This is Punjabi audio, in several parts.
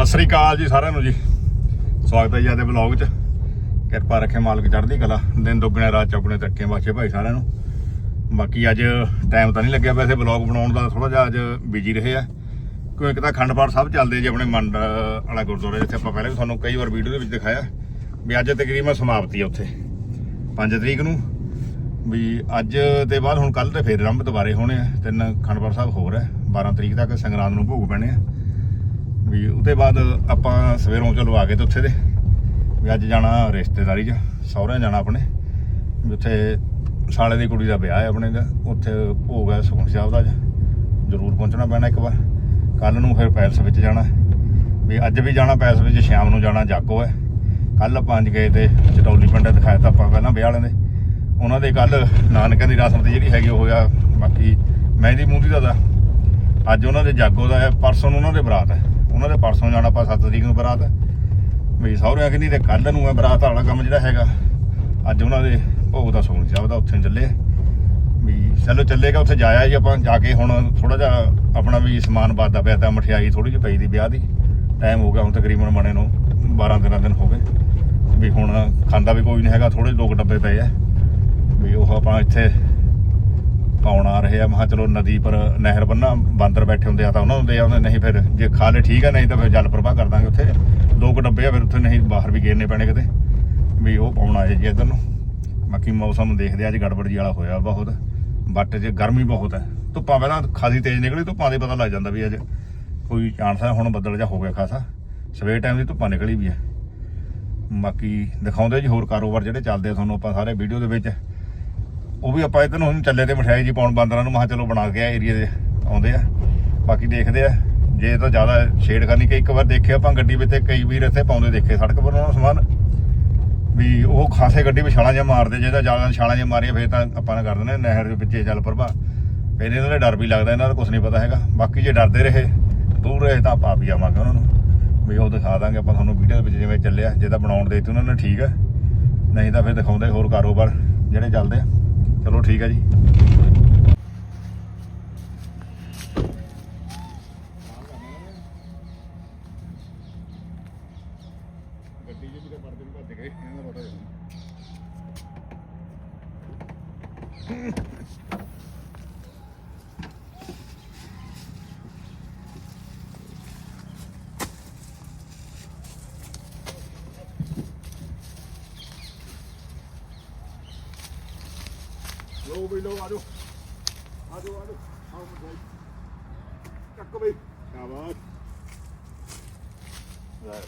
ਸਤਿ ਸ੍ਰੀ ਅਕਾਲ ਜੀ ਸਾਰਿਆਂ ਨੂੰ ਜੀ। ਸਵਾਗਤ ਹੈ ਜੀ ਆਦੇ ਬਲੌਗ 'ਚ। ਕਿਰਪਾ ਰੱਖੇ ਮਾਲਕ ਚੜ੍ਹਦੀ ਕਲਾ। ਦਿਨ ਦੁੱਗਣੇ, ਰਾਤ ਚੌਗਣੇ ਤੱਕੇ ਵਾਚੇ ਭਾਈ ਸਾਰਿਆਂ ਨੂੰ। ਬਾਕੀ ਅੱਜ ਟਾਈਮ ਤਾਂ ਨਹੀਂ ਲੱਗਿਆ ਵੈਸੇ ਬਲੌਗ ਬਣਾਉਣ ਦਾ ਥੋੜਾ ਜਿਹਾ ਅੱਜ ਬਿਜ਼ੀ ਰਹੇ ਆ। ਕਿਉਂਕਿ ਇੱਕ ਤਾਂ ਅਖੰਡ ਪਾਠ ਸਾਹਿਬ ਚੱਲਦੇ ਜੀ ਆਪਣੇ ਮੰਡ ਵਾਲਾ ਗੁਰਦੁਆਰੇ, ਜਿੱਥੇ ਆਪਾਂ ਪਹਿਲਾਂ ਵੀ ਤੁਹਾਨੂੰ ਕਈ ਵਾਰ ਵੀਡੀਓ ਦੇ ਵਿੱਚ ਦਿਖਾਇਆ। ਵੀ ਅੱਜ ਤਕਰੀਬਨ ਸਮਾਪਤੀ ਆ ਉੱਥੇ। 5 ਤਰੀਕ ਨੂੰ। ਵੀ ਅੱਜ ਤੇ ਬਾਅਦ ਹੁਣ ਕੱਲ ਤੇ ਫੇਰ ਆਰੰਭ ਦੁਬਾਰੇ ਹੋਣੇ ਆ। ਤਿੰਨ ਅਖੰਡ ਪਾਠ ਸਾਹਿਬ ਹੋਰ ਹੈ 12 ਤਰੀਕ ਤੱਕ ਸੰਗਰਾਂਦ ਨੂੰ ਭੋਗ ਪੈਣੇ ਆ। ਵੀ ਉਹਦੇ ਬਾਅਦ ਆਪਾਂ ਸਵੇਰੋਂ ਚਲੋ ਆ ਗਏ ਤੇ ਉੱਥੇ ਦੇ। ਵੀ ਅੱਜ ਜਾਣਾ ਰਿਸ਼ਤੇਦਾਰੀ 'ਚ, ਸਹੁਰਿਆਂ ਜਾਣਾ ਆਪਣੇ। ਵੀ ਉੱਥੇ ਸਾਲੇ ਦੀ ਕੁੜੀ ਦਾ ਵਿਆਹ ਹੈ ਆਪਣੇ ਦਾ। ਉੱਥੇ ਭੋਗ ਹੈ ਸੁਖਮਨੀ ਸਾਹਿਬ ਦਾ ਜ਼ਰੂਰ ਪਹੁੰਚਣਾ ਪੈਣਾ ਇੱਕ ਵਾਰ। ਕੱਲ ਨੂੰ ਫਿਰ ਪੈਲਸ ਵਿੱਚ ਜਾਣਾ। ਵੀ ਅੱਜ ਵੀ ਜਾਣਾ ਪੈਲਸ ਵਿੱਚ, ਸ਼ਾਮ ਨੂੰ ਜਾਣਾ ਜਾਗੋ ਹੈ। ਕੱਲ ਪੰਜ ਗਏ ਤੇ ਚਟੌਲੀ ਪਿੰਡ ਦਿਖਾਇਆ ਤਾਂ ਆਪਾਂ ਪਹਿਲਾਂ ਵਿਆਹ ਵਾਲਿਆਂ ਦੇ ਉਹਨਾਂ ਦੇ ਕੱਲ ਨਾਨਕਿਆਂ ਦੀ ਰਸਮ ਤੇ ਜਿਹੜੀ ਹੈਗੀ ਉਹ ਆ, ਬਾਕੀ ਮਹਿੰਦੀ ਮੂੰਦੀ ਦਾ ਦਾ ਅੱਜ ਉਹਨਾਂ ਦੇ ਜਾਗੋ ਦਾ ਹੈ, ਪਰਸੋਂ ਨੂੰ ਉਹਨਾਂ ਦੇ ਬਰਾਤ ਹੈ। ਉਹਨਾਂ ਦੇ ਪਰਸੋਂ ਜਾਣਾ ਆਪਾਂ 7 ਤਰੀਕ ਨੂੰ ਬਰਾਤ। ਹੈ ਵੀ ਸਹੁਰਿਆਂ ਕਹਿੰਦੀ ਨਹੀਂ ਤੇ ਕੱਲ ਨੂੰ ਹੈ ਬਰਾਤ ਵਾਲਾ ਕੰਮ ਜਿਹੜਾ ਹੈਗਾ, ਅੱਜ ਉਹਨਾਂ ਦੇ ਭੋਗ ਦਾ ਸੋਣ ਸਾਹਿਬ ਦਾ ਉੱਥੇ ਨੂੰ ਚੱਲੇ। ਵੀ ਚਲੋ ਚੱਲੇਗਾ, ਉੱਥੇ ਜਾਇਆ ਜੀ ਆਪਾਂ, ਜਾ ਕੇ ਹੁਣ ਥੋੜਾ ਜਿਹਾ ਆਪਣਾ ਵੀ ਸਮਾਨ ਬਾਦਾ ਪਿਆ, ਤਾਂ ਮਠਿਆਈ ਥੋੜੀ ਜਿਹੀ ਪਈ ਦੀ ਵਿਆਹ ਦੀ। ਟਾਈਮ ਹੋ ਗਿਆ ਹੁਣ ਤਕਰੀਬਨ ਬਣੇ ਨੂੰ 12 13 ਦਿਨ ਹੋ ਗਏ। ਵੀ ਹੁਣ ਖਾਂਦਾ ਵੀ ਕੋਈ ਨਹੀਂ ਹੈਗਾ ਥੋੜੇ ਦੋ ਕੁ ਡੱਬੇ ਪਏ ਆ। ਵੀ ਉਹ ਆਪਾਂ ਇੱਥੇ ਪਾਉਣ ਆ ਰਹੇ ਆ। ਮਹਾ ਚਲੋ ਨਦੀ ਪਰ ਨਹਿਰ ਬੰਨਾ ਬਾਂਦਰ ਬੈਠੇ ਹੁੰਦੇ ਆ ਤਾਂ ਉਹਨਾਂ ਨੂੰ ਦੇ ਆਉਂਦੇ। ਨਹੀਂ ਫਿਰ ਜੇ ਖਾਲੇ ਠੀਕ ਆ ਨਹੀਂ ਤਾਂ ਫਿਰ ਜਲ ਪ੍ਰਵਾਹ ਕਰ ਦਾਂਗੇ ਉੱਥੇ। ਦੋ ਕੁ ਡੱਬੇ ਆ ਫਿਰ ਉੱਥੇ ਨਹੀਂ ਬਾਹਰ ਵੀ ਗੇਰਨੇ ਪੈਣੇ ਕਿਤੇ। ਵੀ ਉਹ ਪਾਉਣ ਆਏ ਜੀ ਇੱਧਰ ਨੂੰ। ਬਾਕੀ ਮੌਸਮ ਦੇਖਦੇ ਆ, ਅੱਜ ਗੜਬੜ ਜੀ ਵਾਲਾ ਹੋਇਆ ਬਹੁਤ। ਬਟ ਜੇ ਗਰਮੀ ਬਹੁਤ ਹੈ ਧੁੱਪਾਂ ਪਹਿਲਾਂ ਖਾਸੀ ਤੇਜ਼ ਨਿਕਲੀ ਧੁੱਪਾਂ ਦੇ ਪਤਾ ਲੱਗ ਜਾਂਦਾ ਵੀ ਅੱਜ ਕੋਈ ਚਾਂਸ ਹੈ ਹੁਣ ਬੱਦਲ ਜਿਹਾ ਹੋ ਗਿਆ ਖਾਸਾ। ਸਵੇਰ ਟਾਈਮ ਦੀ ਧੁੱਪਾਂ ਨਿਕਲੀ ਵੀ ਹੈ। ਬਾਕੀ ਦਿਖਾਉਂਦੇ ਜੀ ਹੋਰ ਕਾਰੋਬਾਰ ਜਿਹੜੇ ਚੱਲਦੇ ਆ ਤੁਹਾਨੂੰ ਆਪਾਂ ਸਾਰੇ ਵੀਡੀਓ ਦੇ ਵਿੱਚ। ਉਹ ਵੀ ਆਪਾਂ ਇਧਰ ਨੂੰ ਹੁਣ ਚੱਲੇ ਤੇ ਮਠਿਆਈ ਜੀ ਪਾਉਣ ਬਾਂਦਰਾਂ ਨੂੰ ਮਹਾ ਚਲੋ ਬਣਾ ਕੇ ਆ ਏਰੀਆ ਦੇ ਆਉਂਦੇ ਆ। ਬਾਕੀ ਦੇਖਦੇ ਆ। ਜੇ ਤਾਂ ਜ਼ਿਆਦਾ ਛੇੜਖਾਨੀ ਕਿ ਇੱਕ ਵਾਰ ਦੇਖਿਆ ਆਪਾਂ ਗੱਡੀ ਵਿੱਚ ਤੇ ਕਈ ਵੀਰ ਇੱਥੇ ਪਾਉਂਦੇ ਦੇਖੇ, ਸੜਕ ਪਰ ਉਹਨਾਂ ਨੂੰ ਸਮਾਨ। ਵੀ ਉਹ ਖਾਸੇ ਗੱਡੀ ਵਿੱਚ ਛਾਲਾਂ ਜਿਹਾ ਮਾਰਦੇ, ਜੇ ਤਾਂ ਜ਼ਿਆਦਾ ਛਾਲਾਂ ਜਿਹਾ ਮਾਰੀਆਂ, ਫੇਰ ਤਾਂ ਆਪਾਂ ਨਾ ਕਰ ਦਿੰਦੇ ਨਹਿਰ ਦੇ ਵਿੱਚ ਚੱਲ ਪ੍ਰਭਾ ਫਿਰ ਇਹਨਾਂ ਦਾ ਡਰ ਵੀ ਲੱਗਦਾ, ਇਹਨਾਂ ਦਾ ਕੁਝ ਨਹੀਂ ਪਤਾ ਹੈਗਾ। ਬਾਕੀ ਜੇ ਡਰਦੇ ਰਹੇ, ਦੂਰ ਰਹੇ ਤਾਂ ਆਪਾਂ ਵੀ ਆਵਾਂਗੇ ਉਹਨਾਂ ਨੂੰ। ਵੀ ਉਹ ਦਿਖਾ ਦਾਂਗੇ ਆਪਾਂ ਤੁਹਾਨੂੰ ਵੀਡੀਓ ਦੇ ਵਿੱਚ ਜਿਵੇਂ ਚੱਲਿਆ। ਜੇ ਤਾਂ ਬਣਾਉਣ ਦੇ ਦਿੱਤੀ ਉਹਨਾਂ ਨੇ, ਠੀਕ ਹੈ ਨਹੀਂ ਤਾਂ ਫਿਰ ਦਿਖਾਉਂਦੇ ਹੋਰ ਕਾਰੋਬਾਰ ਜਿਹੜੇ ਚੱਲਦੇ ਆ। ਚਲੋ ਠੀਕ ਹੈ ਜੀ ਗੱਡੀ ਜੀ ਵੀ ਪਰਦੇ ਨੂੰ ਭੱਜ ਗਏ ਇਹਨਾਂ ਦਾ ਪਤਾ ਲੋ ਬਈ ਆਜੋ ਆਜੋ ਆਜੋ ਆਓ ਮਜਾਈ ਚੱਕ ਬਈ। ਸ਼ਾਬਾਸ਼। ਲੈ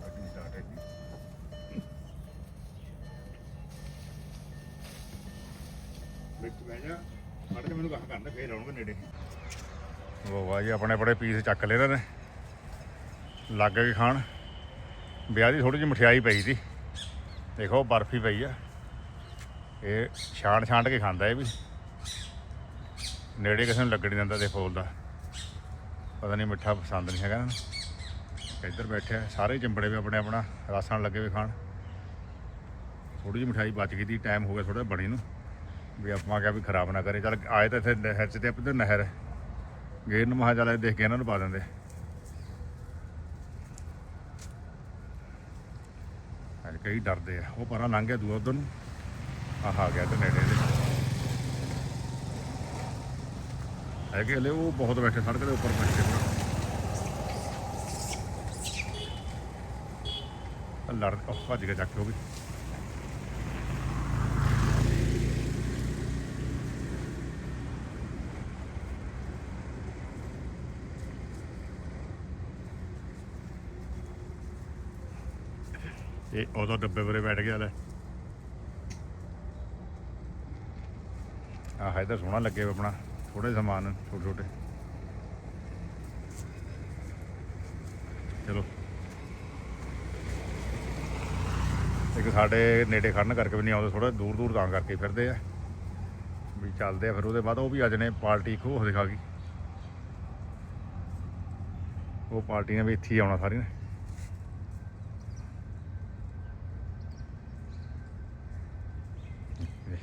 ਗੱਡੀ start ਹੈ ਜੀ। ਵਿੱਚ ਬਹਿ ਜਾ ਮੜ ਕੇ ਮੈਨੂੰ ਕਹਾ ਕਰਨਾ, ਫੇਰ ਆਉਣਗੇ ਨੇੜੇ। ਉਹ ਵਾਹ ਜੀ ਆਪਣੇ ਆਪਣੇ ਪੀਸ ਚੱਕ ਲਏ ਇਹਨਾਂ ਨੇ। ਲੱਗ ਕੇ ਖਾਣ। ਵਿਆਹ ਦੀ ਥੋੜੀ ਜਿਹੀ ਮਠਿਆਈ ਪਈ ਸੀ। ਦੇਖੋ, ਬਰਫੀ ਪਈ ਆ। ਇਹ ਛਾਂਟ ਛਾਂਟ ਕੇ ਖਾਂਦਾ ਇਹ ਵੀ। ਨੇੜੇ ਕਿਸੇ ਨੂੰ ਲੱਗਣ ਨਹੀਂ ਦਿੰਦਾ ਦੇ ਫੋਲ ਦਾ। ਪਤਾ ਨਹੀਂ ਮਿੱਠਾ ਪਸੰਦ ਨਹੀਂ ਹੈਗਾ ਇਹਨਾਂ ਇੱਧਰ ਬੈਠੇ ਸਾਰੇ ਚਿੰਬੜੇ ਵੀ ਆਪਣੇ ਆਪਣਾ, ਰਾਸਾਂ ਲੱਗੇ ਹੋਏ ਖਾਣ। ਥੋੜੀ ਜਿਹੀ ਮਠਾਈ ਬਚ ਗਈ ਦੀ ਟਾਈਮ ਹੋ ਗਿਆ ਥੋੜਾ ਬਣੀ ਨੂੰ। ਵੀ ਆਪਾਂ ਕਿਹਾ ਵੀ ਖਰਾਬ ਨਾ ਕਰੇ। ਚੱਲ ਆਏ ਤਾਂ ਇੱਥੇ ਨਹਿਰ 'ਚ ਤੇ ਇੱਧਰ ਨਹਿਰ ਹੈ। ਗੇਰ ਨੂੰ ਮਹਾ ਚੱਲ ਦੇਖ ਕੇ ਇਹਨਾਂ ਨੂੰ ਪਾ ਦਿੰਦੇ। ਅੱਜ ਕਈ ਡਰਦੇ ਆ। ਉਹ ਪਰਾਂ ਲੰਘ ਗਿਆ ਦੂਆ ਉਧਰ ਨੂੰ। ਆਹ ਆ ਗਿਆ ਤੇ ਨੇੜੇ ਦੇ ਹੈਗੇ ਹਲੇ ਉਹ ਬਹੁਤ ਬੈਠੇ ਸੜਕ ਦੇ ਉੱਪਰ ਬੈਠੇ ਭਰਾ ਲੜ ਉਹ ਭੱਜ ਕੇ ਚੱਕ ਕੇ ਉਹ ਵੀ ਡੱਬੇ ਵਰੇ ਬੈਠ ਗਿਆ ਲੈ ਆਹ ਇਹਦਾ ਸੋਹਣਾ ਲੱਗੇ ਆਪਣਾ ਥੋੜੇ ਸਮਾਨ ਛੋਟੇ ਛੋਟੇ ਚਲੋ। ਇੱਕ ਸਾਡੇ ਨੇੜੇ ਖੜਨ ਕਰਕੇ ਵੀ ਨਹੀਂ ਆਉਂਦੇ ਥੋੜਾ ਦੂਰ ਦੂਰ ਤਾਂ ਕਰਕੇ ਫਿਰਦੇ ਆ। ਵੀ ਚੱਲਦੇ ਆ ਫਿਰ ਉਹਦੇ ਬਾਅਦ, ਉਹ ਵੀ ਅੱਜ ਨੇ ਪਾਰਟੀ ਖੋਹ ਦਿਖਾ ਗਈ। ਉਹ ਪਾਰਟੀ ਨੇ ਵੀ ਇੱਥੇ ਆਉਣਾ ਸਾਰੀ ਨੇ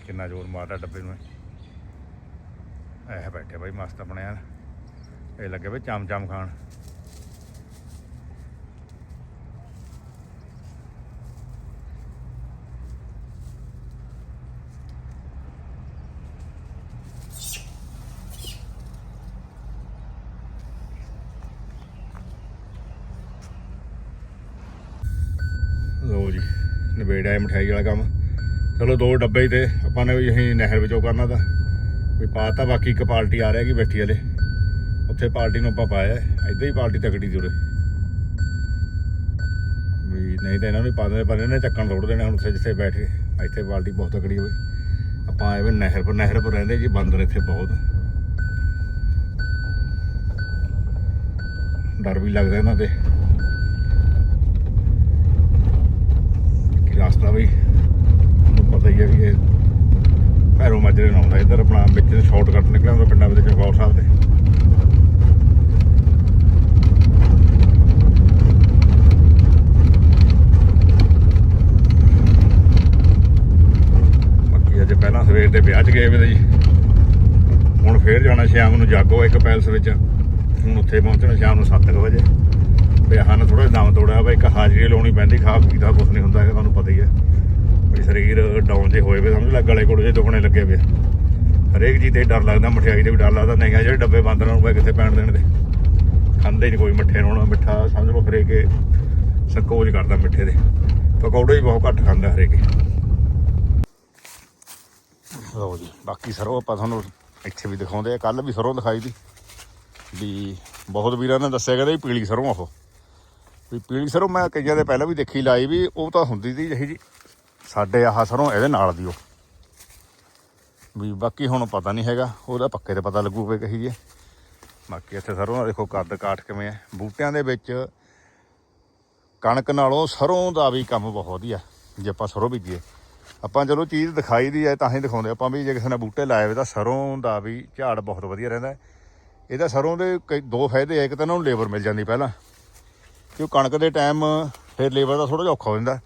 ਕਿੰਨਾ ਜ਼ੋਰ ਮਾਰਦਾ ਡੱਬੇ ਨੂੰ ਇਹ। ਬੈਠੇ ਬਾਈ, ਮਸਤ ਆਪਣੇ ਯਾਰ ਇਹ ਲੱਗੇ ਵੀ ਚਮ ਚਮ ਖਾਣ। ਲੋ ਜੀ, ਨਿਬੇੜਿਆ ਇਹ ਮਠਿਆਈ ਵਾਲਾ ਕੰਮ। ਚਲੋ ਦੋ ਡੱਬੇ ਤੇ ਆਪਾਂ ਨੇ ਵੀ ਅਸੀਂ ਨਹਿਰ ਵਿੱਚੋਂ ਕਰਨਾ ਤਾਂ। ਵੀ ਪਾਤਾ ਬਾਕੀ ਇੱਕ ਪਾਰਟੀ ਆ ਰਹੀ ਕਿ ਬੈਠੀ ਵਾਲੇ। ਉੱਥੇ ਪਾਰਟੀ ਨੂੰ ਆਪਾਂ ਪਾਇਆ, ਇਦਾਂ ਹੀ ਪਾਰਟੀ ਤਕੜੀ ਦੀ ਵੀ ਨਹੀਂ ਤਾਂ ਇਹਨਾਂ ਨੂੰ ਪਾ ਦਿੰਦੇ, ਪਰ ਇਹਨੇ ਚੱਕਣ ਤੋੜ ਦੇਣਾ ਹੁਣ ਉੱਥੇ ਜਿੱਥੇ ਬੈਠੇ। ਇੱਥੇ ਪਾਰਟੀ ਬਹੁਤ ਤਕੜੀ ਹੋਈ ਆਪਾਂ ਐਵੇਂ ਵੀ ਨਹਿਰ ਪਰ ਨਹਿਰ ਪਰ ਰਹਿੰਦੇ ਜੀ, ਬਾਂਦਰ ਇੱਥੇ ਬਹੁਤ। ਡਰ ਵੀ ਲੱਗਦਾ ਇਹਨਾਂ ਤੇ। ਕਿ ਰਸਤਾ ਵੀ ਪਤਾ ਹੀ ਹੈ ਵੀ ਇਹ ਭੈਰੋ ਮਾਜਰੇ ਨੂੰ ਆਉਂਦਾ ਇੱਧਰ ਆਪਣਾ ਵਿੱਚ ਸ਼ਾਰਟਕਟ ਨਿਕਲਿਆ ਹੁੰਦਾ ਪਿੰਡਾਂ ਵਿੱਚ ਚਮਕੌਰ ਸਾਹਿਬ ਦੇ। ਬਾਕੀ ਅੱਜ ਪਹਿਲਾਂ ਸਵੇਰ ਦੇ ਵਿਆਹ 'ਚ ਗਏ ਵੇ ਜੀ। ਹੁਣ ਫੇਰ ਜਾਣਾ ਸ਼ਾਮ ਨੂੰ ਜਾਗੋ ਇੱਕ ਪੈਲਸ ਵਿੱਚ। ਹੁਣ ਉੱਥੇ ਪਹੁੰਚਣਾ ਸ਼ਾਮ ਨੂੰ 7 ਵਜੇ। ਵਿਆਹਾਂ ਨੇ ਥੋੜਾ ਦਮ ਤੋੜਿਆ ਵਾ, ਇੱਕ ਹਾਜ਼ਰੀ ਲਾਉਣੀ ਪੈਂਦੀ ਖਾ ਪੀ ਦਾ ਕੁਝ ਨਹੀਂ ਹੁੰਦਾ ਹੈਗਾ ਤੁਹਾਨੂੰ ਪਤਾ ਹੀ ਹੈ। ਵੀ ਸਰੀਰ ਡਾਊਨ ਜੇ ਹੋਏ ਵੇ, ਸਮਝ ਲੈ, ਗਲੇ ਕੋਲ ਜੇ ਦੁਖਣੇ ਲੱਗੇ ਵੇ। ਹਰੇਕ ਜੀ ਤੇ ਡਰ ਲੱਗਦਾ, ਮਠਿਆਈ ਤੇ ਵੀ ਡਰ ਲੱਗਦਾ। ਨਹੀਂ, ਆ ਜਿਹੜੇ ਡੱਬੇ ਬੰਦ ਨੂੰ ਕਿੱਥੇ ਪੈਣ ਦੇਣ ਦੇ ਖਾਂਦੇ ਨਹੀਂ ਕੋਈ ਮਿੱਠੇ ਨੂੰ ਮਿੱਠਾ, ਸਮਝ ਲਓ, ਹਰੇਕ ਕੇ ਸੰਕੋਚ ਕਰਦਾ ਮਿੱਠੇ ਦੇ ਪਕੌੜੇ ਵੀ ਬਹੁਤ ਘੱਟ ਖਾਂਦਾ ਹਰੇਕ ਹੀ। ਲਓ ਜੀ, ਬਾਕੀ ਸਰੋਂ ਆਪਾਂ ਤੁਹਾਨੂੰ ਇੱਥੇ ਵੀ ਦਿਖਾਉਂਦੇ ਆ। ਕੱਲ ਵੀ ਸਰੋਂ ਦਿਖਾਈ ਦੀ ਵੀ ਬਹੁਤ ਵੀਰਾਂ ਨੇ ਦੱਸਿਆ, ਕਹਿੰਦੇ ਵੀ ਪੀਲੀ ਸਰੋਂ ਆ ਉਹ। ਵੀ ਪੀਲੀ ਸਰੋਂ ਮੈਂ ਕਈਆਂ ਦੇ ਪਹਿਲਾਂ ਵੀ ਦੇਖੀ ਲਾਈ ਵੀ, ਉਹ ਤਾਂ ਹੁੰਦੀ ਸੀ ਜਿਹੀ। ਜੀ ਸਾਡੇ ਆਹ ਸਰੋਂ ਇਹਦੇ ਨਾਲ ਦੀ ਉਹ ਵੀ ਬਾਕੀ ਹੁਣ ਪਤਾ ਨਹੀਂ ਹੈਗਾ, ਉਹਦਾ ਪੱਕੇ ਤੇ ਪਤਾ ਲੱਗੂ ਵੀ ਕਹੀ ਜੇ ਬਾਕੀ ਇੱਥੇ ਸਰੋਂ ਦਾ ਦੇਖੋ ਕੱਦ ਕਾਠ ਕਿਵੇਂ ਹੈ। ਬੂਟਿਆਂ ਦੇ ਵਿੱਚ ਕਣਕ ਨਾਲੋਂ ਸਰੋਂ ਦਾ ਵੀ ਕੰਮ ਬਹੁਤ ਵਧੀਆ ਜੇ ਆਪਾਂ ਸਰੋਂ ਬੀਜੀਏ। ਆਪਾਂ ਚਲੋ ਚੀਜ਼ ਦਿਖਾਈ ਦੀ ਹੈ ਤਾਂ ਹੀ ਦਿਖਾਉਂਦੇ ਆਪਾਂ ਵੀ ਜੇ ਕਿਸੇ ਨੇ ਬੂਟੇ ਲਾਏ ਹੋਏ ਤਾਂ ਸਰੋਂ ਦਾ ਵੀ ਝਾੜ ਬਹੁਤ ਵਧੀਆ ਰਹਿੰਦਾ ਹੈ। ਇਹਦਾ ਸਰੋਂ ਦੇ ਕਈ ਦੋ ਫਾਇਦੇ ਆ, ਇੱਕ ਤਾਂ ਇਹਨਾਂ ਨੂੰ ਲੇਬਰ ਮਿਲ ਜਾਂਦੀ ਪਹਿਲਾਂ। ਕਿਉਂ ਕਣਕ ਦੇ ਟਾਈਮ ਫਿਰ ਲੇਬਰ ਦਾ ਥੋੜਾ ਜਿਹਾ ਔਖਾ ਹੋ ਜਾਂਦਾ।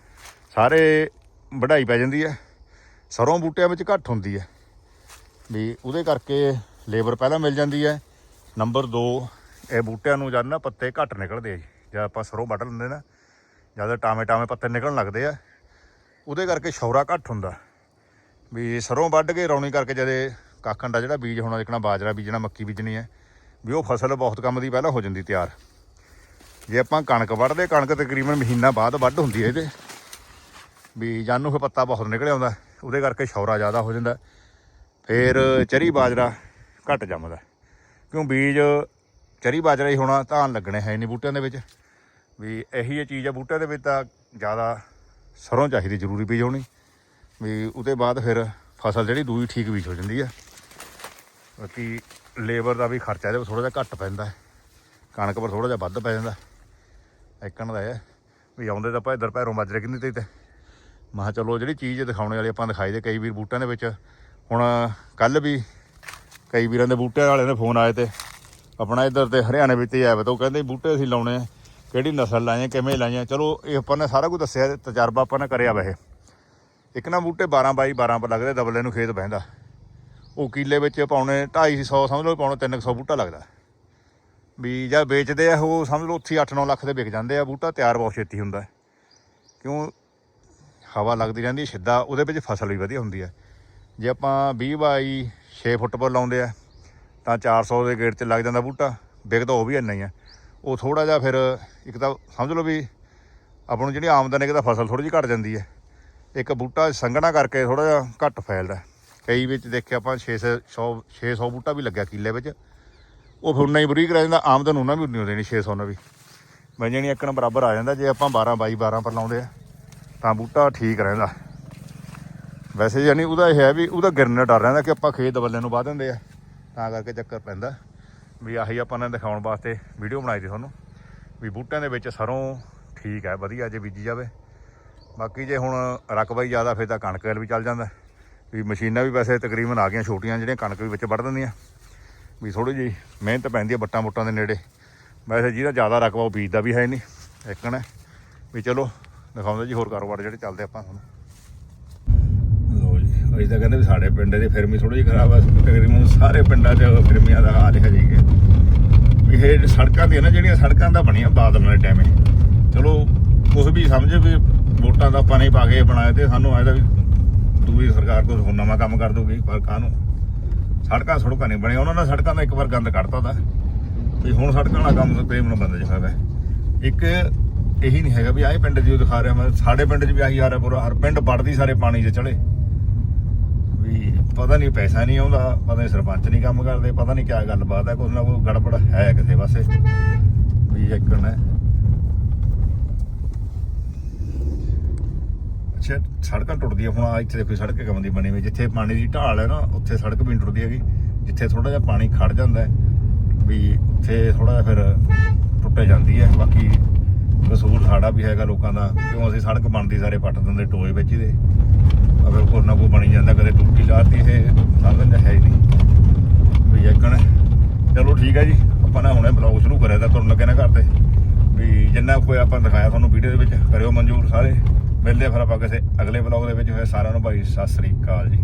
ਸਾਰੇ ਵਢਾਈ ਪੈ ਜਾਂਦੀ ਹੈ। ਸਰੋਂ ਬੂਟਿਆਂ ਵਿੱਚ ਘੱਟ ਹੁੰਦੀ ਹੈ। ਵੀ ਉਹਦੇ ਕਰਕੇ ਲੇਬਰ ਪਹਿਲਾਂ ਮਿਲ ਜਾਂਦੀ ਹੈ। ਨੰਬਰ 2 ਇਹ ਬੂਟਿਆਂ ਨੂੰ ਜਦ ਨਾ ਪੱਤੇ ਘੱਟ ਨਿਕਲਦੇ ਆ ਜੀ, ਜਦ ਆਪਾਂ ਸਰੋਂ ਵੱਢ ਲੈਂਦੇ ਨਾ, ਜਦ ਟਾਵੇਂ ਟਾਵੇਂ ਪੱਤੇ ਨਿਕਲਣ ਲੱਗਦੇ ਆ, ਉਹਦੇ ਕਰਕੇ ਸ਼ੌਰਾ ਘੱਟ ਹੁੰਦਾ। ਵੀ ਸਰੋਂ ਵੱਢ ਕੇ ਰੌਣੀ ਕਰਕੇ ਜਦੇ ਕਾਕਣ ਦਾ ਜਿਹੜਾ ਬੀਜ ਹੋਣਾ ਜਿਕਣਾ ਬਾਜਰਾ ਬੀਜਣਾ, ਮੱਕੀ ਬੀਜਣੀ ਹੈ, ਵੀ ਉਹ ਫਸਲ ਬਹੁਤ ਕੰਮ ਦੀ ਪਹਿਲਾਂ ਹੋ ਜਾਂਦੀ ਤਿਆਰ। ਜੇ ਆਪਾਂ ਕਣਕ ਵੱਢਦੇ, ਕਣਕ ਤਕਰੀਬਨ ਮਹੀਨਾ ਬਾਅਦ ਵੱਢ ਹੁੰਦੀ ਹੈ ਇਹਦੇ। ਵੀ ਜਾਨੂੰ ਫਿਰ ਪੱਤਾ ਬਹੁਤ ਨਿਕਲ ਆਉਂਦਾ ਉਹਦੇ ਕਰਕੇ ਸ਼ੌਰਾ ਜ਼ਿਆਦਾ ਹੋ ਜਾਂਦਾ। ਫਿਰ ਚਰੀ ਬਾਜਰਾ ਘੱਟ ਜੰਮਦਾ। ਕਿਉਂ ਬੀਜ ਚਰੀ ਬਾਜਰਾ ਹੀ ਹੋਣਾ, ਧਾਨ ਲੱਗਣੇ ਹੈ ਨਹੀਂ ਬੂਟਿਆਂ ਦੇ ਵਿੱਚ। ਵੀ ਇਹੀ ਇਹ ਚੀਜ਼ ਆ ਬੂਟਿਆਂ ਦੇ ਵਿੱਚ ਤਾਂ ਜ਼ਿਆਦਾ ਸਰੋਂ ਚਾਹੀਦੀ, ਜ਼ਰੂਰੀ ਬੀਜ ਹੋਣੀ। ਵੀ ਉਹਦੇ ਬਾਅਦ ਫਿਰ ਫਸਲ ਜਿਹੜੀ ਦੂਈ ਠੀਕ ਬੀਜ ਹੋ ਜਾਂਦੀ ਆ। ਬਾਕੀ ਲੇਬਰ ਦਾ ਵੀ ਖਰਚਾ ਇਹਦੇ ਥੋੜਾ ਜਿਹਾ ਘੱਟ ਪੈਂਦਾ ਹੈ। ਕਣਕ ਪਰ ਥੋੜਾ ਜਿਹਾ ਵੱਧ ਪੈ ਜਾਂਦਾ। ਐਕਣ ਦਾ ਹੈ ਵੀ ਆਉਂਦੇ ਤਾਂ ਆਪਾਂ ਇੱਧਰ ਭੈਰੋਂ ਮਾਜਰੇ ਕਿੰਨੀ ਤੇ। ਤੇ ਚਲੋ ਜਿਹੜੀ ਚੀਜ਼ ਦਿਖਾਉਣੇ ਵਾਲੀ ਆਪਾਂ ਦਿਖਾਈ ਦੇ ਕਈ ਵੀਰ ਬੂਟਿਆਂ ਦੇ ਵਿੱਚ। ਹੁਣ ਕੱਲ ਵੀ ਕਈ ਵੀਰਾਂ ਦੇ ਬੂਟਿਆਂ ਵਾਲਿਆਂ ਦੇ ਫੋਨ ਆਏ ਤੇ ਆਪਣਾ ਇੱਧਰ ਤੇ ਹਰਿਆਣੇ ਵਿੱਚ ਹੀ ਆਇਆ ਤਾਂ ਉਹ ਕਹਿੰਦੇ ਬੂਟੇ ਅਸੀਂ ਲਾਉਣੇ ਆ, ਕਿਹੜੀ ਨਸਲ ਲਾਈਆਂ, ਕਿਵੇਂ ਲਾਈਆਂ। ਚਲੋ ਇਹ ਆਪਾਂ ਨੇ ਸਾਰਾ ਕੁਝ ਦੱਸਿਆ ਤਜਰਬਾ ਆਪਾਂ ਨੇ ਕਰਿਆ ਵੈਸੇ ਇੱਕ ਨਾ ਬੂਟੇ 12 ਬਾਈ 12 ਪਰ ਲੱਗਦੇ, ਦਬਲੇ ਨੂੰ ਖੇਤ ਬਹਿੰਦਾ। ਉਹ ਕਿੱਲੇ ਵਿੱਚ ਪਾਉਣੇ 250 ਸਮਝ ਲਓ ਪਾਉਣੇ 300 ਬੂਟਾ ਲੱਗਦਾ। ਵੀ ਜਾਂ ਵੇਚਦੇ ਆ, ਉਹ ਸਮਝ ਲਓ ਉੱਥੇ 8-9 ਲੱਖ ਦੇ ਵਿਕ ਜਾਂਦੇ ਆ ਬੂਟਾ, ਤਿਆਰ ਬਹੁਤ ਛੇਤੀ ਹੁੰਦਾ। ਕਿਉਂ? ਹਵਾ ਲੱਗਦੀ ਰਹਿੰਦੀ ਹੈ ਸਿੱਧਾ ਉਹਦੇ ਵਿੱਚ ਫਸਲ ਵੀ ਵਧੀਆ ਹੁੰਦੀ ਹੈ। ਜੇ ਆਪਾਂ 20 ਬਾਈ 6 ਫੁੱਟ ਪਰ ਲਾਉਂਦੇ ਆ, ਤਾਂ 400 ਦੇ ਗੇੜ 'ਚ ਲੱਗ ਜਾਂਦਾ ਬੂਟਾ। ਵਿਕਦਾ ਉਹ ਵੀ ਇੰਨਾ ਹੀ ਆ। ਉਹ ਥੋੜਾ ਜਿਹਾ ਫਿਰ ਇੱਕ ਤਾਂ ਸਮਝ ਲਓ ਵੀ ਆਪਾਂ ਨੂੰ ਜਿਹੜੀ ਆਮਦਨ ਹੈ ਕਿਦਾ ਫਸਲ ਥੋੜੀ ਜਿਹੀ ਘਟ ਜਾਂਦੀ ਹੈ। ਇੱਕ ਬੂਟਾ ਸੰਘਣਾ ਕਰਕੇ ਥੋੜਾ ਜਿਹਾ ਘੱਟ ਫੈਲਦਾ ਕਈ ਵਿੱਚ ਦੇਖਿਆ ਆਪਾਂ 600 600 ਬੂਟਾ ਵੀ ਲੱਗਿਆ ਕਿੱਲੇ ਵਿੱਚ। ਉਹ ਫਿਰ ਉਨਾ ਹੀ ਬਰੀਕ ਰਹਿ ਜਾਂਦਾ, ਆਮਦਨ ਉਹਨਾਂ ਵੀ ਉਨੀ ਹੋ ਦੇਣੀ 600 ਨਾਲ ਵੀ। ਮੈਂ ਜਾਣੀ ਇੱਕਣ ਬਰਾਬਰ ਆ ਜਾਂਦਾ, ਜੇ ਆਪਾਂ 12 22 12 ਪਰ ਲਾਉਂਦੇ ਆ। ਤਾਂ ਬੂਟਾ ਠੀਕ ਰਹਿੰਦਾ। ਵੈਸੇ ਯਾਨੀ ਉਹਦਾ ਇਹ ਹੈ ਵੀ ਉਹਦਾ ਗਿਰਨ ਦਾ ਡਰ ਰਹਿੰਦਾ ਕਿ ਆਪਾਂ ਖੇਤ ਬੱਲੇ ਨੂੰ ਵਾਹ ਦਿੰਦੇ ਆ। ਤਾਂ ਕਰਕੇ ਚੱਕਰ ਪੈਂਦਾ। ਵੀ ਆਹੀ ਆਪਾਂ ਨੇ ਦਿਖਾਉਣ ਵਾਸਤੇ ਵੀਡੀਓ ਬਣਾਈ ਸੀ ਤੁਹਾਨੂੰ। ਵੀ ਬੂਟਿਆਂ ਦੇ ਵਿੱਚ ਸਰੋਂ ਠੀਕ ਹੈ, ਵਧੀਆ ਜੇ ਬੀਜੀ ਜਾਵੇ। ਬਾਕੀ ਜੇ ਹੁਣ ਰਕਬਾ ਹੀ ਜ਼ਿਆਦਾ ਫਿਰ ਤਾਂ ਕਣਕ ਵੱਲ ਵੀ ਚੱਲ ਜਾਂਦਾ। ਵੀ ਮਸ਼ੀਨਾਂ ਵੀ ਵੈਸੇ ਤਕਰੀਬਨ ਆ ਗਈਆਂ ਛੋਟੀਆਂ ਜਿਹੜੀਆਂ ਕਣਕ ਵੀ ਵਿੱਚ ਵੱਢ ਦਿੰਦੀਆਂ। ਵੀ ਥੋੜੀ ਜੀ ਮਿਹਨਤ ਪੈਂਦੀ ਹੈ ਬੱਟਾਂ ਬੁੱਟਾਂ ਦੇ ਨੇੜੇ। ਵੈਸੇ ਜਿਹਦਾ ਜ਼ਿਆਦਾ ਰਕਬਾ ਉਹ ਬੀਜਦਾ ਵੀ ਹੈ ਨਹੀਂ। ਇੱਕਣ ਹੈ ਵੀ ਚਲੋ ਦਿਖਾਉਂਦੇ ਜੀ, ਹੋਰ ਕਾਰੋਬਾਰ ਜਿਹੜੇ ਚੱਲਦੇ ਆਪਾਂ ਹੁਣ। ਲੋ ਜੀ, ਅਸੀਂ ਤਾਂ ਕਹਿੰਦੇ ਵੀ ਸਾਡੇ ਪਿੰਡ ਦੀ ਫਿਰਮੀ ਥੋੜੀ ਜਿਹੀ ਖਰਾਬ ਆ, ਤਕਰੀਬਨ ਸਾਰੇ ਪਿੰਡਾਂ 'ਚ ਫਿਰਮੀਆਂ ਦਾ ਹਾਲ ਹੈ। ਜੀ ਕਿ ਇਹ ਸੜਕਾਂ ਦੀਆਂ ਨਾ, ਜਿਹੜੀਆਂ ਸੜਕਾਂ ਦਾ ਬਣੀਆਂ ਬਾਦਲ ਦੇ ਟਾਈਮੇ ਚਲੋ, ਕੁਛ ਵੀ ਸਮਝ ਵੀ ਵੋਟਾਂ ਦਾ ਪਾਣੀ ਪਾ ਕੇ ਬਣਾਇਆ ਤੇ ਸਾਨੂੰ ਆਇਆ ਵੀ ਦੂਜੀ ਸਰਕਾਰ ਕੋਈ ਹੋਰ ਨਵਾਂ ਕੰਮ ਕਰ ਦੂਗੀ ਪਰ ਕਾਹਨੂੰ? ਸੜਕਾਂ ਸੜਕਾਂ ਨਹੀਂ ਬਣੀਆਂ, ਉਹਨਾਂ ਨੇ ਸੜਕਾਂ ਦਾ ਇੱਕ ਵਾਰ ਗੰਦ ਕੱਢਤਾ ਦਾ ਵੀ ਹੁਣ ਸੜਕਾਂ ਵਾਲਾ ਕੰਮ ਤਕਰੀਬਨ ਬੰਦ ਜਿਹਾ ਹੋਇਆ ਇੱਕ ਇਹੀ ਨਹੀਂ ਹੈਗਾ ਵੀ ਆਹ ਪਿੰਡ ਦੀ ਦਿਖਾ ਰਿਹਾ ਮੈਂ। ਸਾਡੇ ਪਿੰਡ 'ਚ ਵੀ ਆਹੀ ਆ ਰਿਹਾ ਪੂਰਾ ਹਰ ਪਿੰਡ ਵੜਦੀ ਸਾਰੇ ਪਾਣੀ 'ਚ ਚੜੇ ਵੀ ਪਤਾ ਨਹੀਂ ਪੈਸਾ ਨਹੀਂ ਆਉਂਦਾ, ਪਤਾ ਨਹੀਂ ਸਰਪੰਚ ਨਹੀਂ ਕੰਮ ਕਰਦੇ, ਪਤਾ ਨਹੀਂ ਕਿਆ ਗੱਲਬਾਤ ਹੈ ਕੁਝ ਨਾ ਕੋਈ ਗੜਬੜ ਹੈ ਕਿਸੇ ਪਾਸੇ। ਵੀ ਇੱਕਣ ਹੈ ਅੱਛਾ, ਸੜਕਾਂ ਟੁੱਟਦੀਆਂ ਹੁਣ ਆ ਇੱਥੇ ਦੇਖੋ ਸੜਕ ਕੰਮ ਦੀ ਬਣੀ ਹੋਈ। ਜਿੱਥੇ ਪਾਣੀ ਦੀ ਢਾਲ ਹੈ ਨਾ, ਉੱਥੇ ਸੜਕ ਵੀ ਨੀ ਟੁੱਟਦੀ ਹੈਗੀ। ਜਿੱਥੇ ਥੋੜਾ ਜਿਹਾ ਪਾਣੀ ਖੜ ਜਾਂਦਾ ਵੀ ਉੱਥੇ ਥੋੜਾ ਜਿਹਾ ਫਿਰ ਟੁੱਟੇ ਜਾਂਦੀ ਹੈ। ਬਾਕੀ ਕਸੂਰ ਸਾਡਾ ਵੀ ਹੈਗਾ ਲੋਕਾਂ ਦਾ, ਕਿਉਂ ਅਸੀਂ ਸੜਕ ਬਣਦੀ ਸਾਰੇ ਪੱਟ ਦਿੰਦੇ, ਟੋਏ ਵਿੱਚ ਇਹਦੇ ਅਗਰ ਕੋਈ ਨਾ ਕੋਈ ਬਣੀ ਜਾਂਦਾ, ਕਦੇ ਟੁੱਟੀ ਲਾਤੀ ਇਹ ਸਾਧਨ ਹੈ ਹੀ ਨਹੀਂ। ਵੀ ਇੱਕਣ, ਚਲੋ ਠੀਕ ਹੈ ਜੀ, ਆਪਾਂ ਨਾ ਹੁਣੇ ਬਲੌਗ ਸ਼ੁਰੂ ਕਰਿਆ ਤਾਂ ਤੁਹਾਨੂੰ ਲੱਗੇ ਨਾ ਘਰ ਤੇ। ਵੀ ਜਿੰਨਾ ਕੋਈ ਆਪਾਂ ਦਿਖਾਇਆ ਤੁਹਾਨੂੰ ਵੀਡੀਓ ਦੇ ਵਿੱਚ, ਕਰਿਓ ਮਨਜ਼ੂਰ ਸਾਰੇ। ਮਿਲਦੇ ਫਿਰ ਆਪਾਂ ਕਿਸੇ ਅਗਲੇ ਬਲੌਗ ਦੇ ਵਿੱਚ ਹੋਏ ਸਾਰਿਆਂ ਨੂੰ ਭਾਈ, ਸਤਿ ਸ੍ਰੀ ਅਕਾਲ ਜੀ।